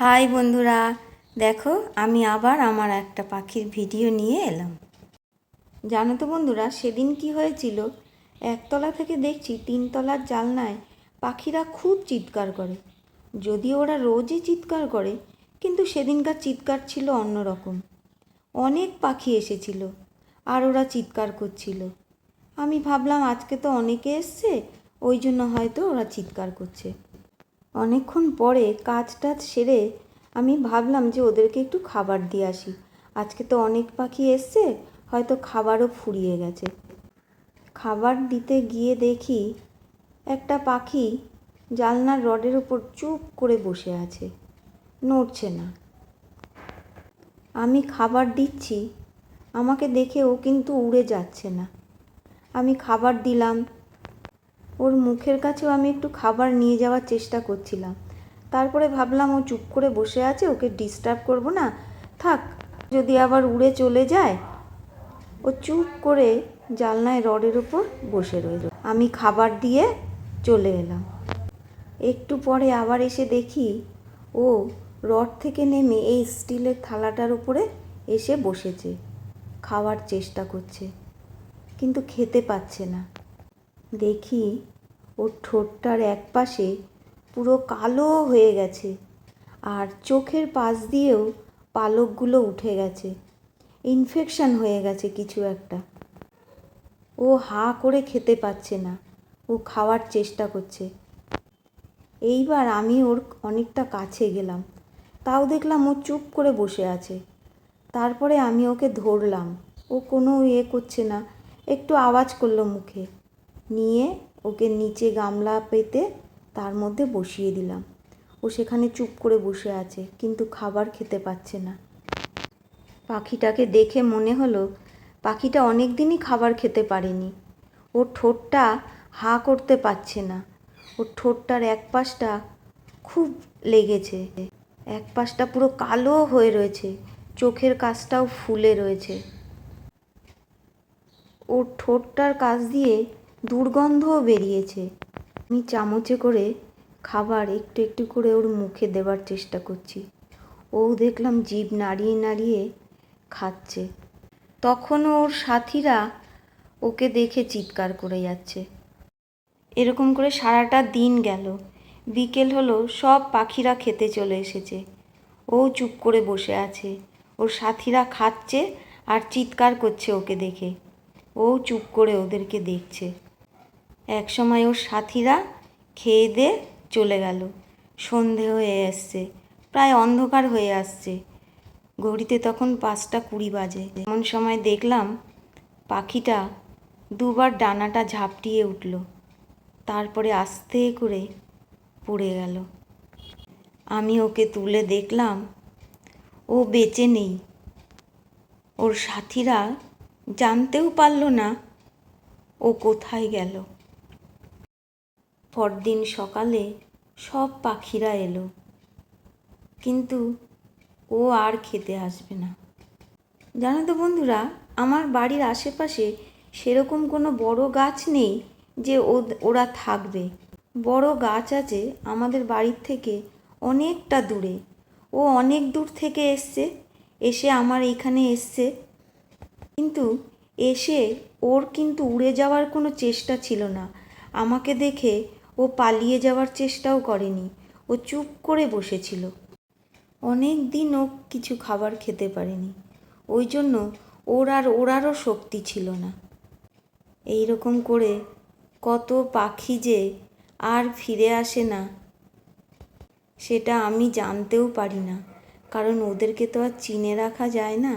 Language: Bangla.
হাই বন্ধুরা, দেখো আমি আবার আমার একটা পাখির ভিডিও নিয়ে এলাম। জানো তো বন্ধুরা, সেদিন কি হয়েছিল? একতলা থেকে দেখছি তিনতলার জালনায় পাখিরা খুব চিৎকার করে। যদিও ওরা রোজই চিৎকার করে, কিন্তু সেদিনকার চিৎকার ছিল অন্যরকম। অনেক পাখি এসেছিল আর ওরা চিৎকার করছিল। আমি ভাবলাম আজকে তো অনেকে এসছে, ওই জন্য হয়তো ওরা চিৎকার করছে। অনেকক্ষণ পরে কাজ টাজ সেরে আমি ভাবলাম যে ওদেরকে একটু খাবার দিয়ে আসি। আজকে তো অনেক পাখি এসছে, হয়তো খাবারও ফুরিয়ে গেছে। খাবার দিতে গিয়ে দেখি একটা পাখি জালনার রডের ওপর চুপ করে বসে আছে, নড়ছে না। আমি খাবার দিচ্ছি, আমাকে দেখে ও কিন্তু উড়ে যাচ্ছে না। আমি খাবার দিলাম ওর মুখের কাছেও আমি একটু খাবার নিয়ে যাওয়ার চেষ্টা করছিলাম। তারপরে ভাবলাম ও চুপ করে বসে আছে, ওকে ডিস্টার্ব করব না। থাক, যদি আবার উড়ে চলে যায়। ও চুপ করে জালনায় রডের ওপর বসে রইল। আমি খাবার দিয়ে চলে এলাম। একটু পরে আবার এসে দেখি ও রড থেকে নেমে এই স্টিলের থালাটার উপরে এসে বসেছে। খাওয়ার চেষ্টা করছে, কিন্তু খেতে পাচ্ছে না। দেখি ওর ঠোঁটটার এক পাশে পুরো কালো হয়ে গেছে আর চোখের পাশ দিয়েও পালকগুলো উঠে গেছে। ইনফেকশন হয়ে গেছে কিছু একটা। ও হা করে খেতে পাচ্ছে না। ও খাওয়ার চেষ্টা করছে। এইবার আমি ওর অনেকটা কাছে গেলাম। তাও দেখলাম ও চুপ করে বসে আছে। তারপরে আমি ওকে ধরলাম। ও কোনো ইয়ে করছে না। একটু আওয়াজ করল মুখে। নিয়ে ওকে নিচে গামলা পেতে তার মধ্যে বসিয়ে দিলাম। ও সেখানে চুপ করে বসে আছে, কিন্তু খাবার খেতে পাচ্ছে না। পাখিটাকে দেখে মনে হলো, পাখিটা অনেক দিনই খাবার খেতে পারেনি। ওর ঠোঁটটা হা করতে পারছে না। ওর ঠোঁটটার এক পাশটা খুব লেগেছে, এক পাশটা পুরো কালো হয়ে রয়েছে, চোখের কাছটাও ফুলে রয়েছে। ওর ঠোঁটটার কাছ দিয়ে দুর্গন্ধও বেরিয়েছে। আমি চামচে করে খাবার একটু একটু করে ওর মুখে দেওয়ার চেষ্টা করছি। ও দেখলাম জীব নাড়িয়ে নাড়িয়ে খাচ্ছে। তখনও ওর সাথীরা ওকে দেখে চিৎকার করে যাচ্ছে। এরকম করে সারাটা দিন গেল। বিকেল হলো, সব পাখিরা খেতে চলে এসেছে। ও চুপ করে বসে আছে। ওর সাথীরা খাচ্ছে আর চিৎকার করছে ওকে দেখে। ও চুপ করে ওদেরকে দেখছে। এক সময় ওর সাথীরা খেয়ে দিয়ে চলে গেল। সন্ধে হয়ে এসছে, প্রায় অন্ধকার হয়ে আসছে। ঘড়িতে তখন পাঁচটা কুড়ি বাজে। এমন সময় দেখলাম পাখিটা দুবার ডানাটা ঝাপটিয়ে উঠল, তারপরে আস্তে করে পড়ে গেল। আমি ওকে তুলে দেখলাম, ও বেঁচে নেই। ওর সাথীরা জানতেও পারল না ও কোথায় গেল। পরদিন সকালে সব পাখিরা এলো। কিন্তু ও আর খেতে আসবে না। জানো তো বন্ধুরা, আমার বাড়ির আশেপাশে সেরকম কোনো বড় গাছ নেই যে ওরা থাকবে। বড় গাছ আছে আমাদের বাড়ির থেকে অনেকটা দূরে। ও অনেক দূর থেকে এসছে, এসে আমার এখানে এসছে। কিন্তু এসে ওর কিন্তু উড়ে যাওয়ার কোনো চেষ্টা ছিল না। আমাকে দেখে ও পালিয়ে যাওয়ার চেষ্টাও করেনি। ও চুপ করে বসেছিল। অনেক দিন ও কিছু খাবার খেতে পারেনি। ওই জন্য ওর আর ওরারও শক্তি ছিল না। এই রকম করে কত পাখি যে আর ফিরে আসে না, সেটা আমি জানতেও পারি না। কারণ ওদেরকে তো আর চিনে রাখা যায় না।